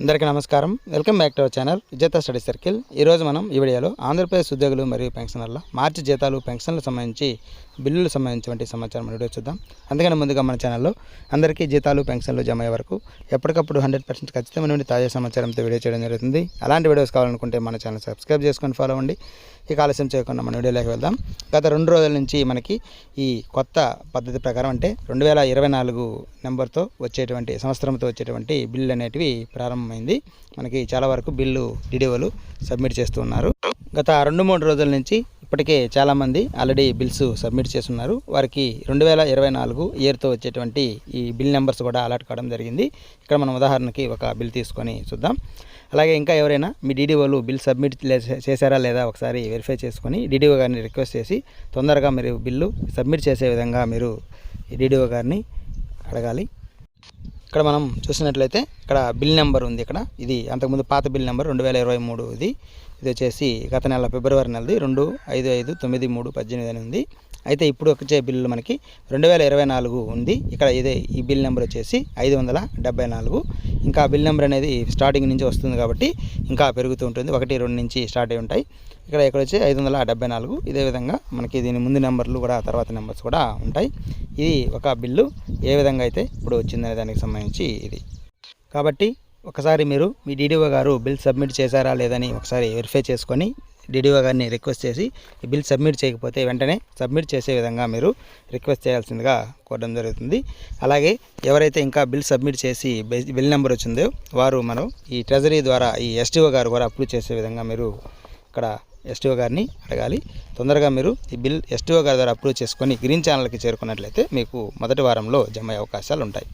అందరికీ నమస్కారం. Welcome back to our channel Vijetha study circle. ఈరోజు మనం ఈ వీడియోలో ఆంధ్రప్రదేశ్ ఉద్యోగులు మరియు పెన్షనర్ల మార్చి జీతాలు పెన్షన్లకు సంబంధించి బిల్లులకు సంబంధించినటువంటి సమాచారం మన వీడియో చూద్దాం. అందుకని ముందుగా మన ఛానల్లో అందరికీ జీతాలు పెన్షన్లు జమ అయ్యే వరకు ఎప్పటికప్పుడు హండ్రెడ్ పర్సెంట్ ఖచ్చితమైనటువంటి తాజా సమాచారంతో వీడియో చేయడం జరుగుతుంది. అలాంటి వీడియోస్ కావాలనుకుంటే మన ఛానల్ సబ్స్క్రైబ్ చేసుకొని ఫాలో అవ్వండి. ఇక ఆలస్యం చేయకుండా మన వీడియోలోకి వెళ్దాం. గత రెండు రోజుల నుంచి మనకి ఈ కొత్త పద్ధతి ప్రకారం అంటే రెండు వేల ఇరవై నాలుగు నెంబర్తో వచ్చేటువంటి సంవత్సరంతో వచ్చేటువంటి బిల్లు అనేటివి ప్రారంభం ప్రారంభమైంది. మనకి చాలా వరకు బిల్లు డిడిఓలు సబ్మిట్ చేస్తూ ఉన్నారు. గత రెండు మూడు రోజుల నుంచి ఇప్పటికే చాలామంది ఆల్రెడీ బిల్స్ సబ్మిట్ చేస్తున్నారు. వారికి రెండు వేల ఇరవై నాలుగు ఇయర్తో వచ్చేటువంటి ఈ బిల్ నెంబర్స్ కూడా అలాట్ కావడం జరిగింది. ఇక్కడ మనం ఉదాహరణకి ఒక బిల్ తీసుకొని చూద్దాం. అలాగే ఇంకా ఎవరైనా మీ డీడీఓలు బిల్ సబ్మిట్ చేశారా లేదా ఒకసారి వెరిఫై చేసుకొని డీడీఓ గారిని రిక్వెస్ట్ చేసి తొందరగా మీరు బిల్లు సబ్మిట్ చేసే విధంగా మీరు డీడీఓ గారిని అడగాలి. ఇక్కడ మనం చూసినట్లయితే ఇక్కడ బిల్ నెంబర్ ఉంది ఇక్కడ. ఇది అంతకుముందు పాత బిల్ నెంబర్ రెండు వేల ఇరవై మూడు ఇది. ఇది వచ్చేసి గత నెల ఫిబ్రవరి నెలది రెండు ఐదు ఐదు తొమ్మిది మూడు పద్దెనిమిది అని ఉంది. అయితే ఇప్పుడు వచ్చే బిల్లు మనకి రెండు వేల ఇరవై నాలుగు ఉంది. ఇక్కడ ఇదే ఈ బిల్ నెంబర్ వచ్చేసి ఐదు వందల డెబ్బై నాలుగు. ఇంకా బిల్ నెంబర్ అనేది స్టార్టింగ్ నుంచి వస్తుంది కాబట్టి ఇంకా పెరుగుతూ ఉంటుంది. ఒకటి రెండు నుంచి స్టార్ట్ అయి ఉంటాయి. ఇక్కడ ఇక్కడ వచ్చి ఐదు వందల డెబ్బై నాలుగు. ఇదే విధంగా మనకి దీని ముందు నెంబర్లు కూడా తర్వాత నెంబర్స్ కూడా ఉంటాయి. ఇది ఒక బిల్లు. ఏ విధంగా అయితే ఇప్పుడు వచ్చిందనే దానికి సంబంధించి ఇది. కాబట్టి ఒకసారి మీరు మీ డీడీఓ గారు బిల్ సబ్మిట్ చేశారా లేదని ఒకసారి వెరిఫై చేసుకొని డీడీఓ గారిని రిక్వెస్ట్ చేసి ఈ బిల్ సబ్మిట్ చేయకపోతే వెంటనే సబ్మిట్ చేసే విధంగా మీరు రిక్వెస్ట్ చేయాల్సిందిగా కోరడం జరుగుతుంది. అలాగే ఎవరైతే ఇంకా బిల్ సబ్మిట్ చేసి బిల్ నెంబర్ వచ్చిందో వారు మనం ఈ ట్రెజరీ ద్వారా ఈ ఎస్టీఓ గారు కూడా అప్రూవ్ చేసే విధంగా మీరు ఇక్కడ ఎస్టీఓ గారిని అడగాలి. తొందరగా మీరు ఈ బిల్ ఎస్టీఓ గారి ద్వారా అప్రూవ్ చేసుకొని గ్రీన్ ఛానల్కి చేరుకున్నట్లయితే మీకు మొదటి వారంలో జమ అయ్యే అవకాశాలు ఉంటాయి